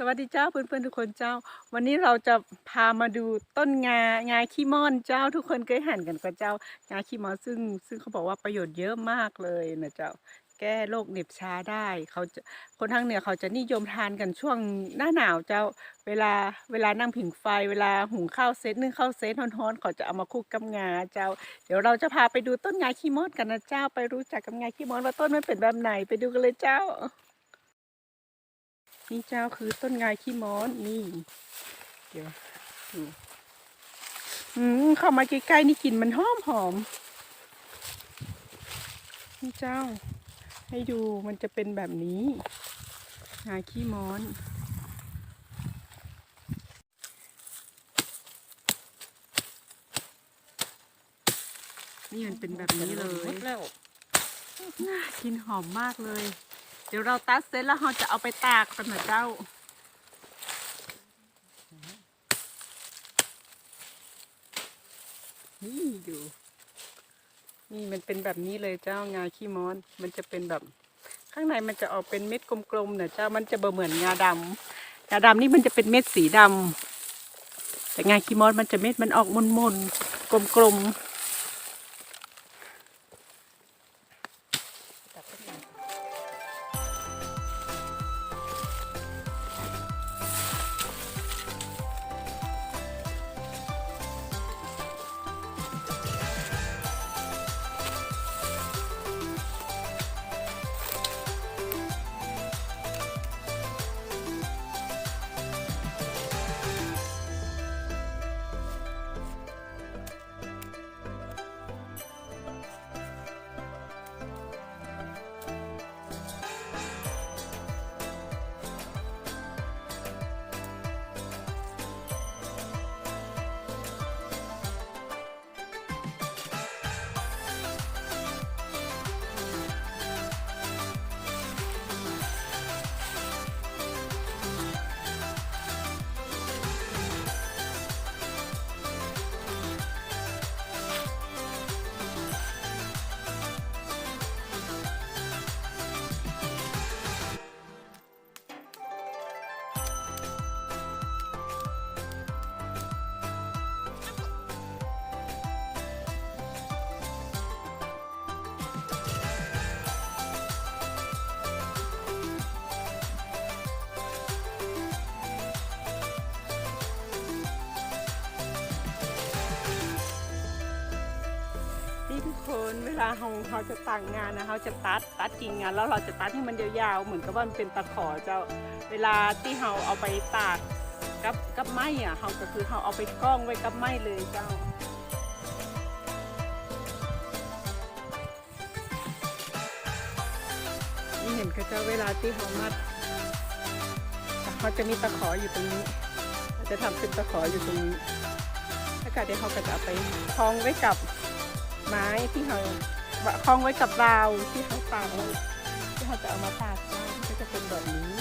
สวัสดีเจ้าเพื่อนๆทุกคนเจ้า วันนี้เราจะพามาดูต้นงางาขี้ม่อนเจ้าทุกคนเคยเห็นกันกับเจ้างาขี้ม่อนซึ่งซึ่งเขาบอกว่าประโยชน์เยอะมากเลยนะเจ้า แก้โรคเหน็บชาได้เขาจะคนทางเหนือเขาจะนิยมทานกันช่วงหน้าหนาวเจ้าเวลาเวลานั่งผิงไฟ เวลาหุงข้าวเซตนึ่งข้าวเซตร้อนๆเขาจะเอามาคลุกกับงาเจ้า เดี๋ยวเราจะพาไปดูต้นงาขี้ม่อนกันนะเจ้า ไปรู้จักกับงาขี้ม่อนว่าต้นมันเป็นแบบไหนไปดูกันเลยเจ้า นี่เจ้าคือต้นงายขี้ม้อนนี่ เดี๋ยวดูอืมเข้ามาใกล้ๆนี่กลิ่นมันหอมหอมนี่เจ้า ให้ดูมันจะเป็นแบบนี้งายขี้ม้อนนี่มันเป็นแบบนี้เลยแล้วน่ากินหอมมากเลย เดี๋ยวเราตัดเสร็จแล้วเราจะเอาไปตากกันนะเจ้า นี่ดูนี่มันเป็นแบบนี้เลยเจ้างาขี้ม้อน มันจะเป็นแบบ ข้างในมันจะออกเป็นเม็ดกลมๆนะเจ้า มันจะเบเหมือนงาดำงาดำนี่มันจะเป็นเม็ดสีดำแต่งาขี้ม้อนมันจะเม็ดมันออกมนๆกลมๆ คนเวลาเราเขาจะต่างงานนะเขาจะตัดตัดกิ่งงานแล้วเราจะตัดให้มันยาวๆเหมือนกับว่ามันเป็นตะขอเจ้าเวลาที่เราเอาไปตากกับกับไม้อะเราก็คือเราเอาไปกล้องไว้กับไม้เลยเจ้านี่เห็นก็เจ้าเวลาที่เขามัดเขาจะมีตะขออยู่ตรงนี้ จะทำเป็นตะขออยู่ตรงนี้ถ้าเกิดเดี๋ยวเขาก็จะไปคล้องไว้กับ ไม้ที่เขาคล้องไว้กับราวที่เขาตากไว้ที่เขาจะเอามาตากไว้ก็จะเป็นแบบนี้